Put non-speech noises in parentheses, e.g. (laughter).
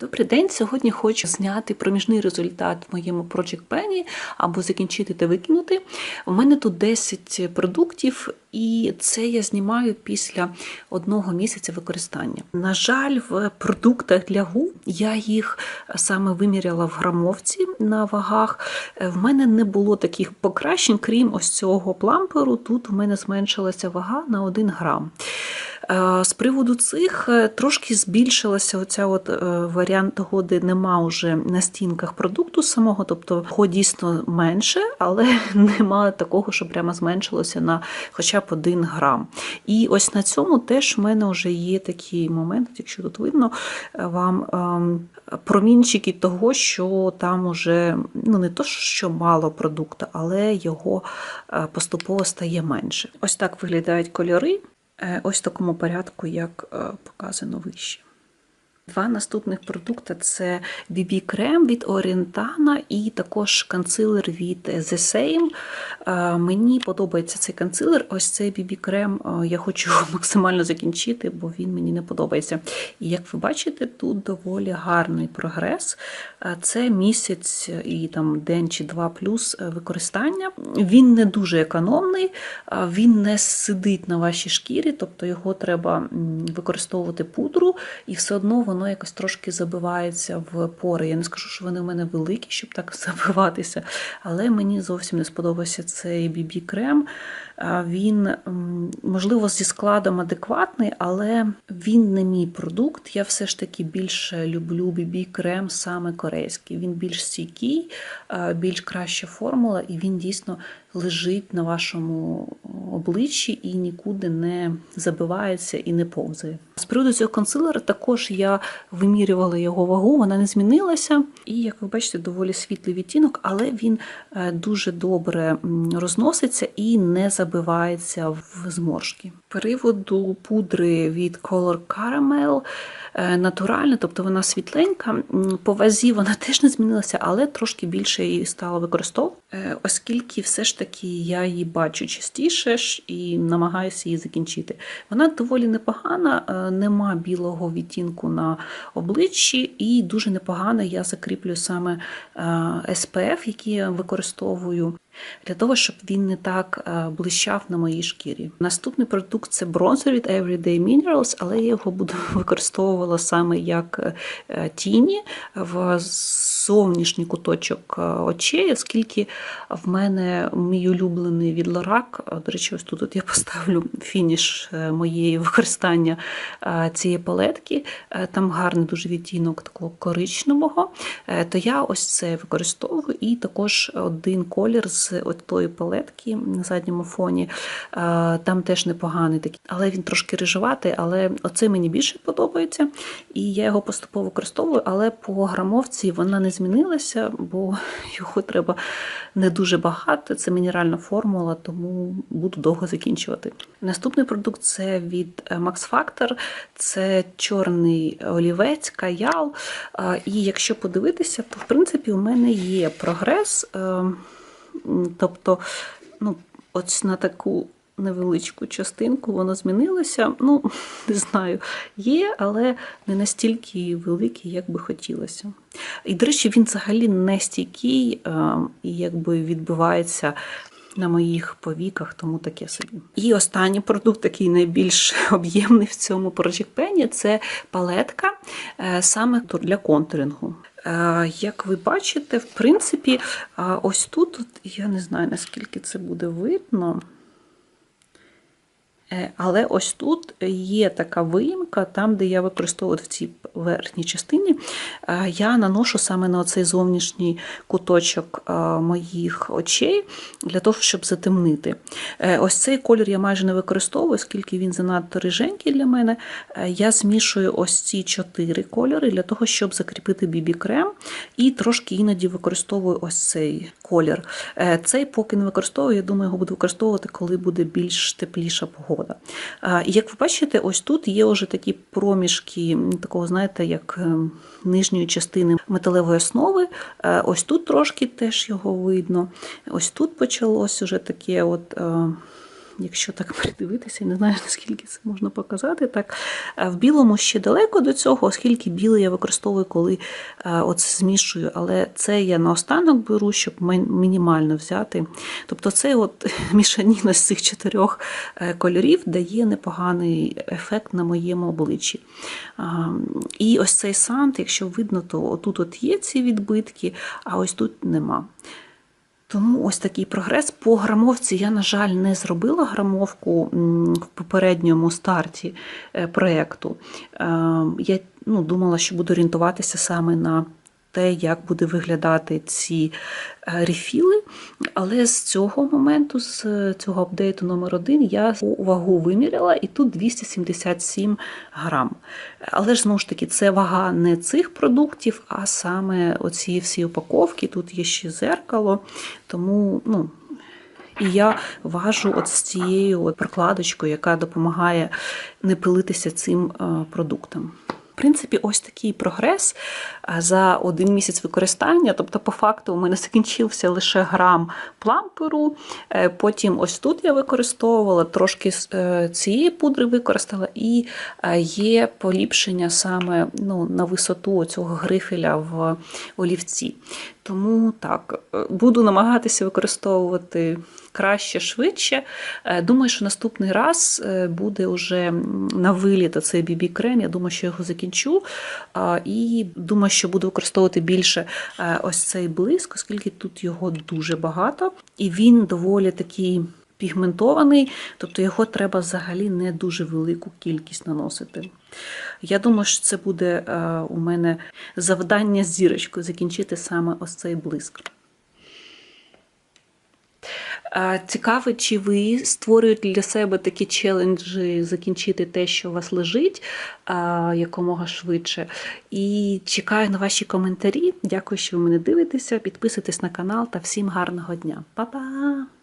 Добрий день. Сьогодні хочу зняти проміжний результат в моєму Project Penny або закінчити та викинути. У мене тут 10 продуктів, і це я знімаю після одного місяця використання. На жаль, в продуктах для губ я їх саме виміряла в грамовці на вагах. В мене не було таких покращень, крім ось цього пламперу. Тут у мене зменшилася вага на 1 грам. Е, З приводу цих е, трошки збільшилася оця от е, варіант того, де нема вже на стінках продукту самого, тобто його дійсно менше, але (laughs) немає такого, що прямо зменшилося на хоча б 1 грам. І ось на цьому теж в мене вже є такий момент, якщо тут видно вам ем, промінчики того, що там уже ну не то, що мало продукту, але його поступово стає менше. Ось так виглядають кольори. Е, Ось такому порядку, як е, показано вище. Два наступних продукти це BB-крем від Orientana і також консилер від The Same. Е, Мені подобається цей консилер. Ось цей BB-крем е, я хочу (laughs) максимально закінчити, бо він мені не подобається. І як ви бачите, тут доволі гарний прогрес. Е, Це місяць і там день чи два плюс використання. Він не дуже економний, він не сидить на вашій шкірі, тобто його треба використовувати пудру, і все одно воно якось трошки забивається в пори. Я не скажу, що вони в мене великі, щоб так (laughs) забиватися, але мені зовсім не сподобався цей BB-крем. Він, можливо, зі складом адекватний, але він не мій продукт. Я все ж таки більше люблю BB-крем саме корейський. Він більш стійкий, більш краща формула, і він дійсно лежить на вашому обличчі і нікуди не забивається і не повзає. З приводу цього консилера також я вимірювала його вагу, вона не змінилася. І, як ви бачите, доволі світлий відтінок, але він е, дуже добре розноситься і не забивається в зморшки. Приводу пудри від Color Caramel е, натуральна, тобто вона світленька. По вазі вона (laughs) теж не змінилася, але трошки більше її стало використовувати, оскільки все ж таки я її бачу частіше ж і намагаюся її закінчити. Вона доволі непогана, е, нема білого відтінку на обличчі, і дуже непогано я закріплю саме е, SPF, який я використовую. Для того, щоб він не так е, блищав на моїй шкірі. Наступний продукт це бронзер від Everyday Minerals, але я його буду (laughs) використовувала саме як е, тіні в зовнішній куточок е, очей, оскільки в мене мій улюблений від Lorac, до речі, ось тут от я поставлю фініш моєї використання цієї палетки. Там гарний дуже відтінок такого коричневого. То я ось це використовую і також один колір з от тої палетки на задньому фоні. Е, Там теж непоганий такий, але він трошки рижуватий, але оце мені більше подобається. І я його поступово використовую, але по грамовці вона не змінилася, бо (laughs) його треба не дуже багато. Це мінеральна формула, тому буду довго закінчувати. Наступний продукт це від е, Max Factor, це чорний олівець, каял. Е, І якщо подивитися, то в принципі у мене є прогрес. Тобто, ну, ось на таку невеличку частинку воно змінилося. Ну, (laughs) не знаю, є, але не настільки великий, як би хотілося. І, до речі, він взагалі не стійкий і якби відбивається. На моїх повіках, тому таке собі. І останній продукт, такий найбільш (laughs) об'ємний в цьому Project Penny, це палетка е, саме для контурингу. Е, Як ви бачите, в принципі, е, ось тут, я не знаю, наскільки це буде видно. Е, Але ось тут є така виїмка, там, де я використовую в цій верхній частині, е, я наношу саме на цей зовнішній куточок е, моїх очей для того, щоб затемнити. Ось цей колір я майже не використовую, оскільки він занадто риженький для мене. Я змішую ось ці чотири кольори для того, щоб закріпити бібі-крем, і трошки іноді використовую ось цей колір. Е, Цей поки не використовую, я думаю, його буду використовувати, коли буде більш тепліша погода. Е, І як ви бачите, ось тут є вже такі проміжки такого, знаєте, як е, нижньої частини металевої основи. Ось тут трошки теж його видно. Ось тут почалось уже таке от. Якщо так (laughs) придивитися, не знаю, наскільки це можна показати. Так, в білому ще далеко до цього, оскільки білий я використовую, коли оце змішую, але це я наостанок беру, щоб мінімально взяти. Тобто це от (laughs) мішаніна з цих чотирьох е, кольорів дає непоганий ефект на моєму обличчі. І ось цей сант, якщо видно, то отут от є ці відбитки, а ось тут нема. Тому ось такий прогрес. По грамовці я, на жаль, не зробила грамовку в попередньому старті е, проєкту. Е, Я ну, думала, що буду орієнтуватися саме на те, як буде виглядати ці е, рефіли. Але з цього моменту, з цього апдейту номер 1 я вагу виміряла, і тут 277 грам. Але ж знову ж таки, це вага не цих продуктів, а саме оці всі упаковки. Тут є ще зеркало, тому ну. І я важу от з цією от прокладочкою, яка допомагає не пилитися цим е, продуктом. В принципі, ось такий прогрес за один місяць використання. Тобто, по факту, у мене закінчився лише грам пламперу. е, Потім ось тут я використовувала, трошки е, цієї пудри використала, і е, є поліпшення саме ну, на висоту цього грифеля в олівці. Тому так, буду намагатися використовувати краще, швидше. Думаю, що наступний раз буде вже на виліт цей BB крем. Я думаю, що його закінчу. А, І думаю, що буду використовувати більше е, ось цей блиск, оскільки тут його дуже багато, і він доволі такий. Пігментований, тобто його треба взагалі не дуже велику кількість наносити. Я думаю, що це буде е, у мене завдання з зірочкою закінчити саме ось цей блиск. Цікаво, чи ви створюєте для себе такі челенджі закінчити те, що у вас лежить якомога швидше. І чекаю на ваші коментарі. Дякую, що ви мене дивитеся. Підписуйтесь на канал та всім гарного дня. Па-па!